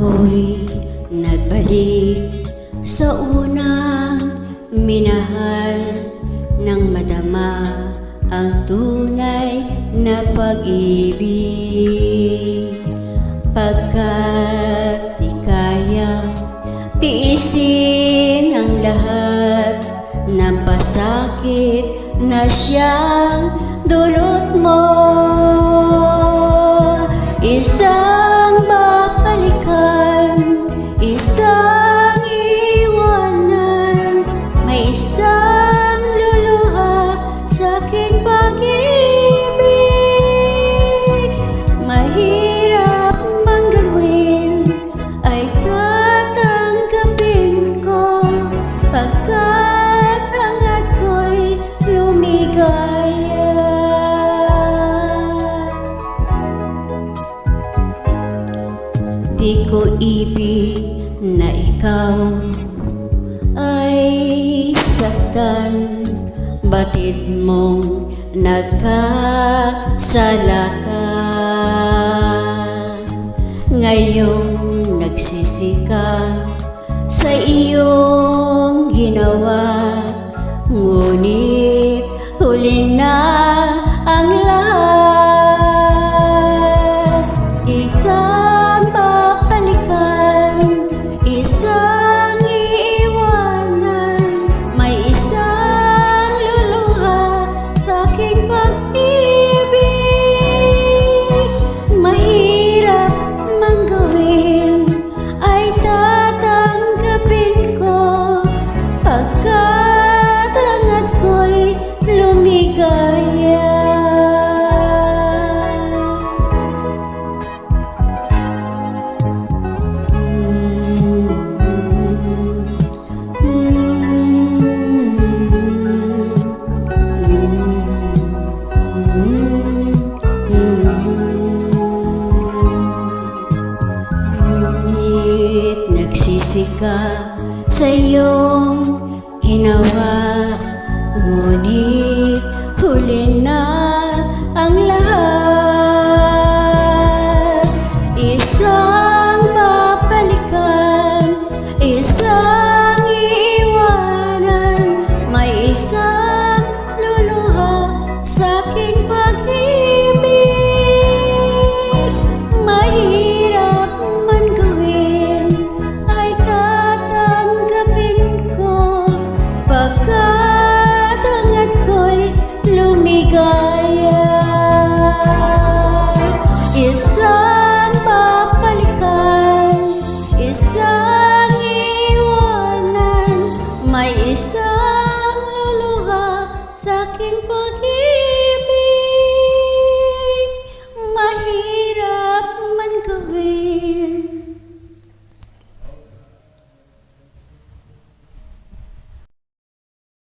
ako'y nagbalik sa unang minahal nang madama ang tunay na pag-ibig. Pagkat di kaya tiisin ang lahat ng pasakit na siyang dulot mo. Di ko ibig na ikaw ay saktan. Batid mong nagkasala ka Ngayong nagsisika sa iyong nagsisika sa iyong hinawa 天